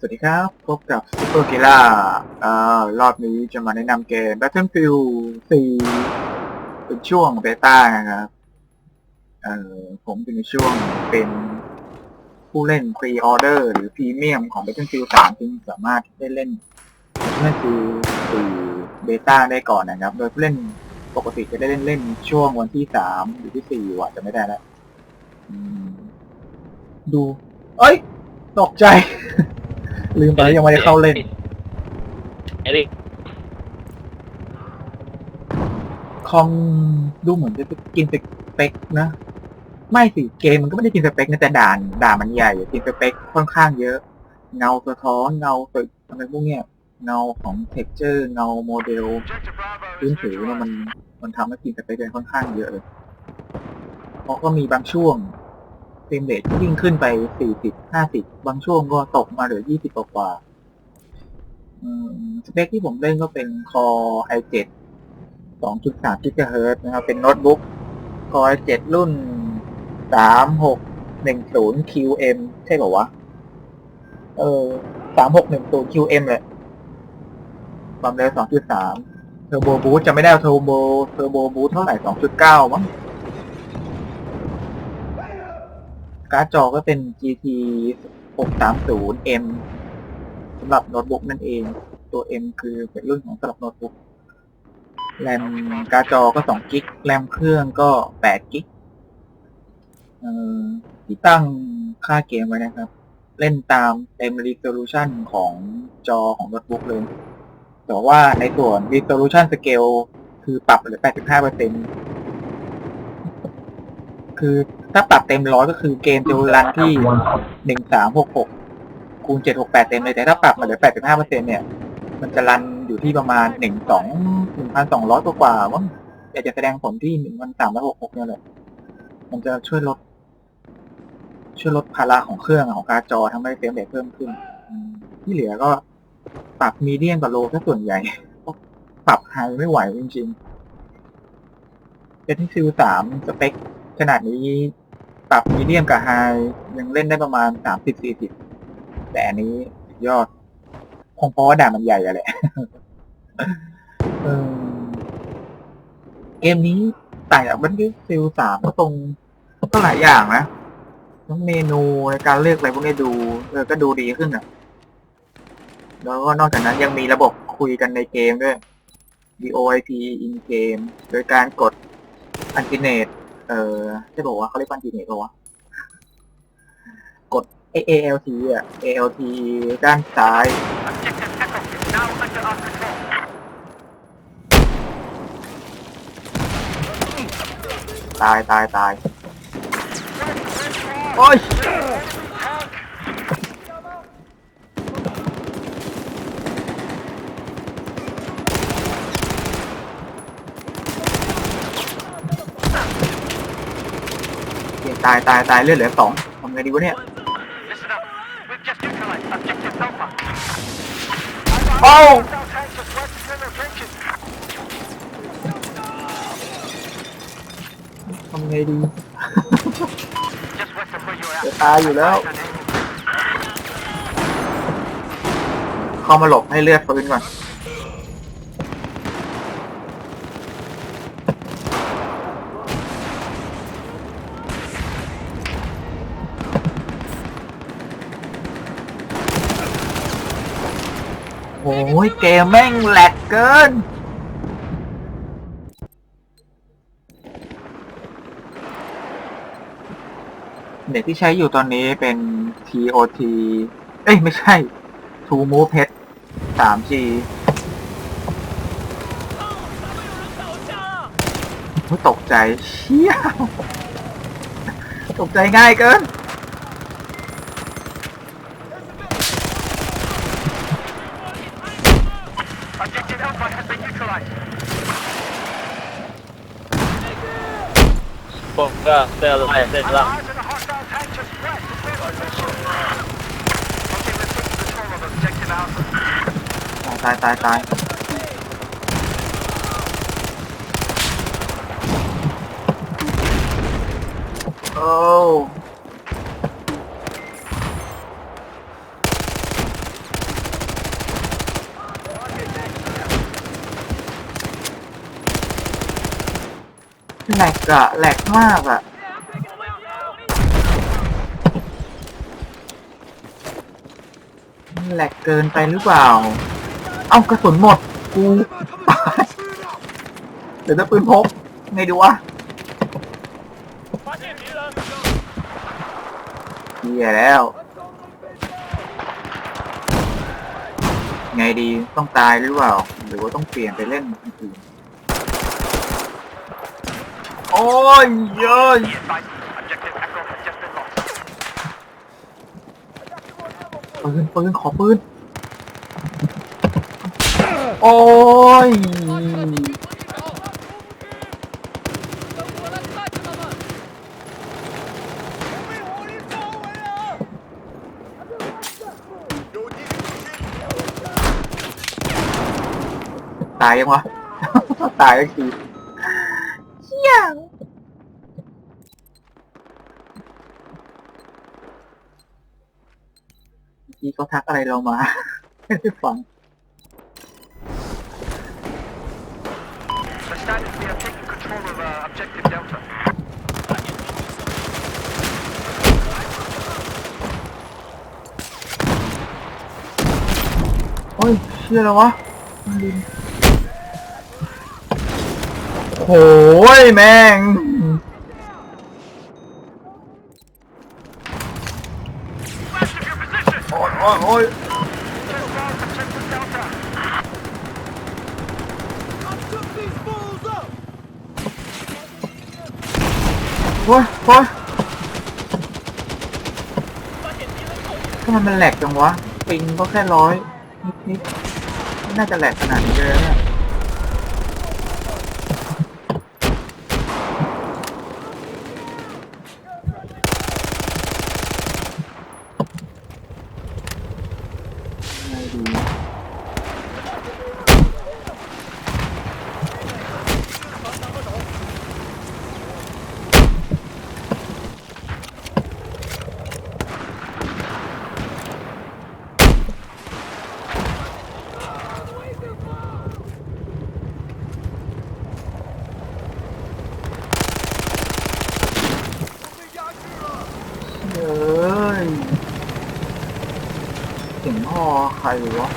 สวัสดีครับ พบกับ Super g i l a อ่ารอบนี้จะมาแนะนำเกม Battlefield 4 เป็นช่วงเบต้านะครับ เอ่อผมอยู่ในช่วงเป็นผู้เล่น Pre-Order หรือ Premium ของ Battlefield 3ซึ่งสามารถได้เล่น Battlefield 4เบต้าได้ก่อนนะครับ โดยผู้เล่นปกติจะได้เล่นเล่นช่วงวันที่ 3 หรือที่ 4 ว่ะจะไม่ได้แล้วดู เอ้ย ตกใจ ลืมไปยังไม่ได้เข้าเล่นไอ้ดิคอมดูเหมือนจะกินสเปคนะ ไม่สิเกมมันก็ไม่ได้กินสเปคนะแต่ด่านด่านมันใหญ่กินสเปคค่อนข้างเยอะ เงาสะท้อนเงาตึกอะไรพวกเนี้ยเงาของเท็กเจอร์เงาโมเดลพื้นผิวเนี่ยมันมันทำให้กินสเปคกันค่อนข้างเยอะเลยเพราะก็มีบางช่วง เฟรมเรทวิ่งขึ้นไป 40 50 บางช่วงก็ตกมาเหลือ 20 กว่าๆอืมสเปคที่ผมเล่นก็เป็น Core i7 2.3 GHz นะครับ เป็นโน้ตบุ๊ก Core i7 รุ่น 3610 QM ใช่ป่าวะ เออ 3610 QM เลยความเร็ว 2.3 เทอร์โบบูทจะไม่ได้เทอร์โบเทอร์โบบูทเท่าไหร่ 2.9 มั้ง การ์ดจอก็เป็น GT 630M สำหรับโน้ตบุ๊กนั่นเอง ตัว M คือเป็นรุ่นของสำหรับโน้ตบุ๊ก แรมการ์ดจอก็2กิก แรมเครื่องก็8กิกที่ตั้งค่าเกมไว้นะครับ เล่นตามเต็ม resolution ของจอของโน้ตบุ๊กเลย แต่ว่าในส่วน resolution scale คือปรับเหลือ85เปอร์เซ็นคือ ถ้าปรับเต็มร้อยก็คือเกมจะรันที่1366คูณ768เต็มเลยแต่ถ้าปรับมาเหลือ85เปอร์เซ็นเนี่ย มันจะรันอยู่ที่ประมาณ12 1,200กว่ากว่าๆมั้อยากจะแสดงผลที่1,366เนี่ยแหละมันจะช่วยลด ช่วยลดภาระของเครื่องของการจอทำให้เฟรมเรทเพิ่มขึ้น ที่เหลือก็ปรับมีเดียมกับโลซะส่วนใหญ่ปรับไฮไม่ไหวจริงๆเป็นที่ซิลสามสเปคขนาดนี้ ปรับมีเดียมกับไฮยังเล่นได้ประมาณ30-40แต่อันนี้สุดยอด คงเพราะว่าด่านมันใหญ่อะแหละเกมนี้ต่างจากบันทึกซิลสามก็ตรงก็หลายอย่างนะทั้งเมนูในการเลือกอะไรพวกนี้ดูเออก็ดูดีขึ้นอะ แล้วก็นอกจากนั้นยังมีระบบคุยกันในเกมด้วย VoIP in game โดยการกด Antinate เออจะบอกว่าเขาเรียกว่า Antinate ปะวะกด ALT อะ ALT ด้านซ้ายตายตายตาย โอ้ยายตายตายเลือดเหลือสองทำไงดีวะเนี่ย Listen up. We've just neutralized objective Alpha. โอ้ Hostile tanks just west of their trenches. ทำไงดี Just west of where you're จะ at. ตายอยู่แล้ว Eyes on enemy. เข้ามาหลบให้เลือดฟื้นก่อน อ้ยเกมแม่งแหลกเกิน เด็กที่ใช้อยู่ตอนนี้เป็น TOT เอ้ย ไม่ใช่ True Move Pet 3G ตกใจเชี่ยตกใจง่ายเกิน Objective Alpha has been neutralized. ผมก็เดินไล่เส้นล่าง Eyes on a hostile tank just west of their position. Okay, let's take control of objective Alpha. ตายตายตายโอ้ แหลกอะแหลกมากอะแหลกเกินไปหรือเปล่า เอากระสุนหมด กูเดี๋ยวจะปืนพกไงดีวะเฮียแล้ว ไงดีต้องตายหรือเปล่า หรือว่าต้องเปลี่ยนไปเล่นอื่น โอ้ยเย้ย Be advised, objective Echo has just been lost. ปืนปืนขอปืน โอ้ยตายยังวะ ตายก็คือเชี่ย เมื่อกี้เขาทักอะไรเรามา ไม่ได้ฟัง The status, we have taken control of uh, objective Delta. โอ้ยเชื่อแล้ววะมันลินโหยแม่ง Flash of your position! โอ้ยโอ้ยโอ้ยโอ้ยทำไมมันแหลกจังวะปิงก็แค่ร้อยนิดๆไม่น่าจะแหลกขนาดนี้เลยนะเนี่ยไงดี เอ้ย เสียงพ่อใครวะ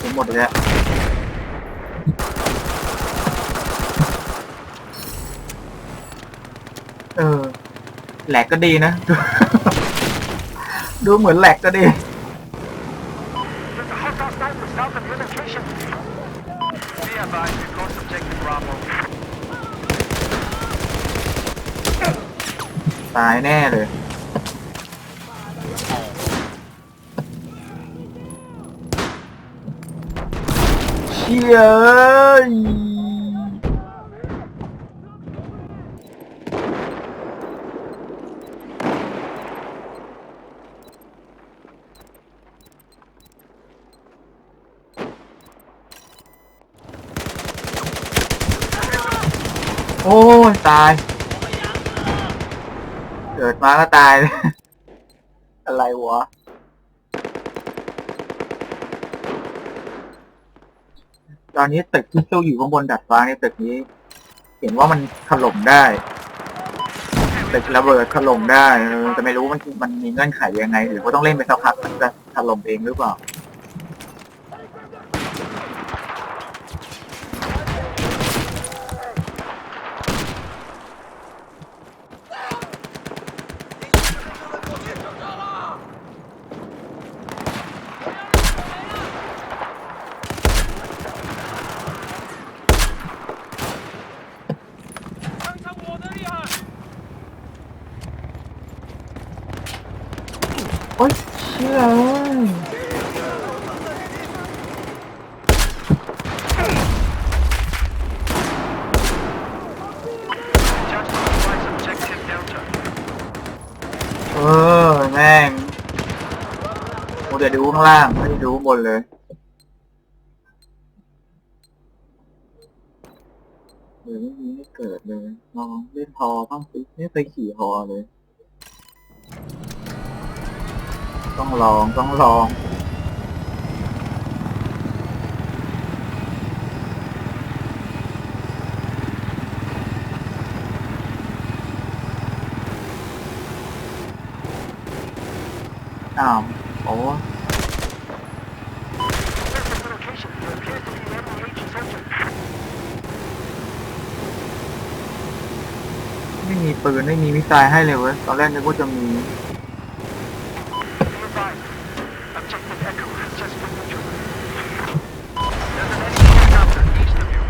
ผมหมดแล้วเออแหลกก็ดีนะ ดูเหมือนแหลกก็ดี There's a hostile sniper south of your location. Be advised, we've lost objective Bravo. ตายแน่เลย เชี่ย ตาย เกิดมาก็ตาย อะไรวะตอนนี้ตึกที่สู้อยู่ข้างบนดัดฟ้าในยตึกนี้ เห็นว่ามันถล่มได้ตึกระเบิดถล่มได้แต่ไม่รู้มันมันมีเงื่อนไขยังไง หรือว่าต้องเล่นไปสักพักมันจะถล่มเองหรือเปล่า โอ๊ยเชื่อเออแม่งกูจะดูข้างล่างไม่ได้ดูข้างบนเลยเออไม่มีไม่เกิดเลยลองเล่นฮอบ้างสิไม่เคยขี่ฮอเลย ต้องลองต้องลองตาโอ้ไม่มีปืนไม่มีมิสไซล์ให้เลยเว้ยตอนแรกนึกว่าจะมี Be advised. Objective Echo has just been neutralized. There's an enemy helicopter east of you.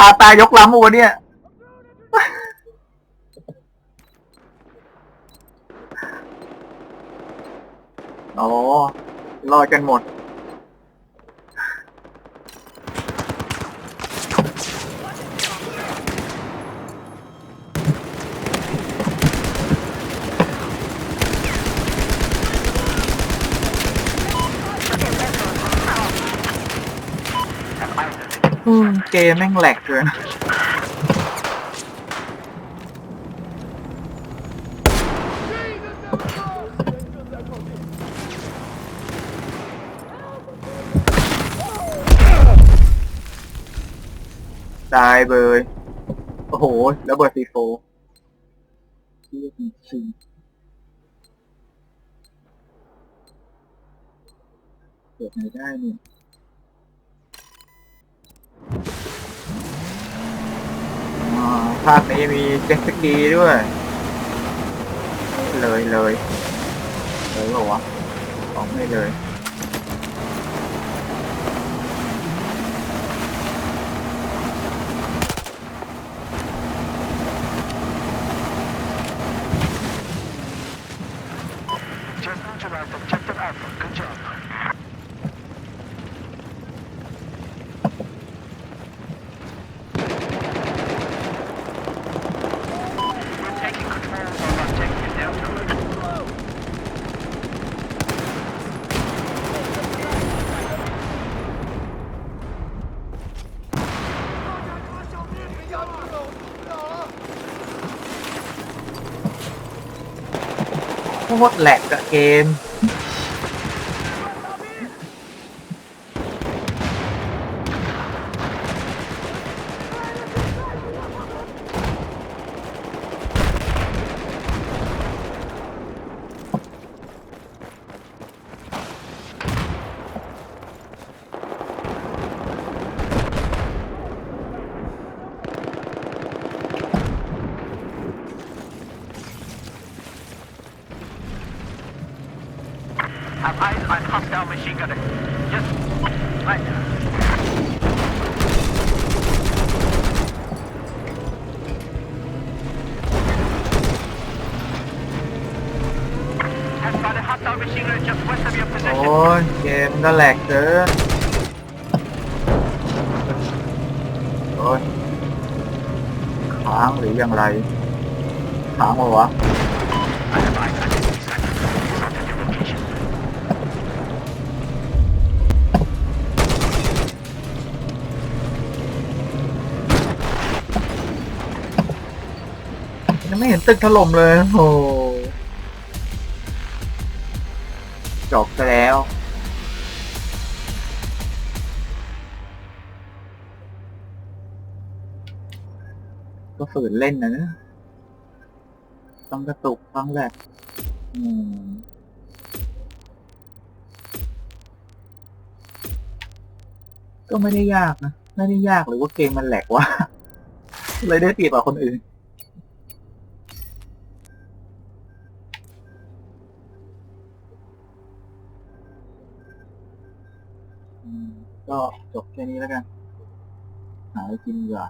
คาตายยกล้ำวะเนี่ยอ๋อรอดกันหมด แม่งแหลกเกินตายเบยโอ้โห แล้วเบอร์ซีโฟที่จริงเกิดไหนได้เนี่ย อ่าภาคนี้มีเจ็ตสกีด้วย เลยเลยเลยเหรอวะของไม่เลย Just neutralized Objective Alpha. Good job. We're taking control of Objective Delta. Có โค ตรแหลกกับเกม Have eyes on hostile machine gunner. Yes. Right. Has spotted hostile machine gunner just west of your โอ้ position. ยเกมก็แหลกเกินโอ้ยค้างหรืออย่างไรค้างเหรอวะ ไม่เห็นตึกถล่มเลยโอ้โหจบไปแล้ว ก็ฝืนเล่นนะต้องกระตุกต้องแหลกอืมก็ไม่ได้ยากนะ ไม่ได้ยากหรือว่าเกมมันแหลกวะ เลยได้เปรียบกว่าคนอื่น ก็จบแค่นี้แล้วกัน หาอะไรกินดีกว่า